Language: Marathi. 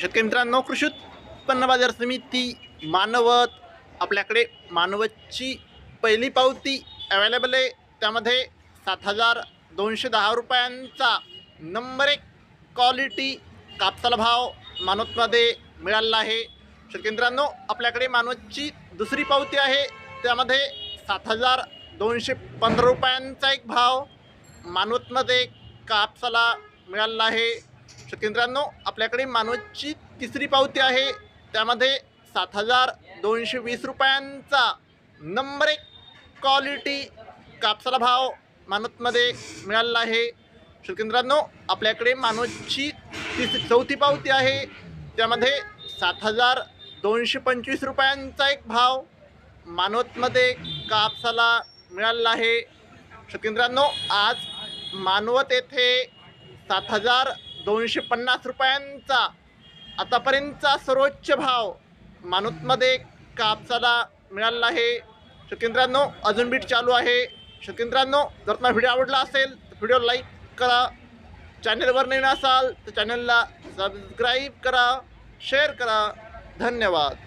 शेतकरी मित्रांनो कृषी उत्पन्न बाजार समिती मानवत आपल्याकडे मानवतची पहिली पावती अवेलेबल आहे. त्यामध्ये सात हजार दोनशे दहा रुपयांचा नंबर एक क्वालिटी कापसाला भाव मानवतमध्ये मिळालेला आहे. शेतकरी मित्रांनो आपल्याकडे मानवतची दुसरी पावती आहे. त्यामध्ये सात हजार दोनशे पंधरा रुपयांचा एक भाव मानवतमध्ये कापसाला मिळालेला आहे. शेतकरी आपल्याकडे मानवची तिसरी पावती आहे. त्यामध्ये सात हजार दोनशे वीस रुपयांचा नंबर एक क्वालिटी कापसाला भाव मानवतमध्ये मिळालेला आहे. शेतकरी आपल्याकडे मानवची तिस चौथी पावती आहे. त्यामध्ये सात हजार दोनशे पंचवीस रुपयांचा एक भाव मानवतमध्ये कापसाला मिळालेला आहे. शेतकरी आज मानवत येथे सात हजार दोनशे पन्नास रुपयांचा आतापर्यंतचा सर्वोच्च भाव मानूतमध्ये कापसाला मिळालेला आहे. शकिंद्रांनो अजून बीट चालू आहे. शकिंद्रांनो जर तुम्हाला व्हिडिओ आवडला असेल तर व्हिडिओ लाईक करा. चॅनलवर नवीन असाल तर चॅनलला सबस्क्राईब करा शेअर करा. धन्यवाद.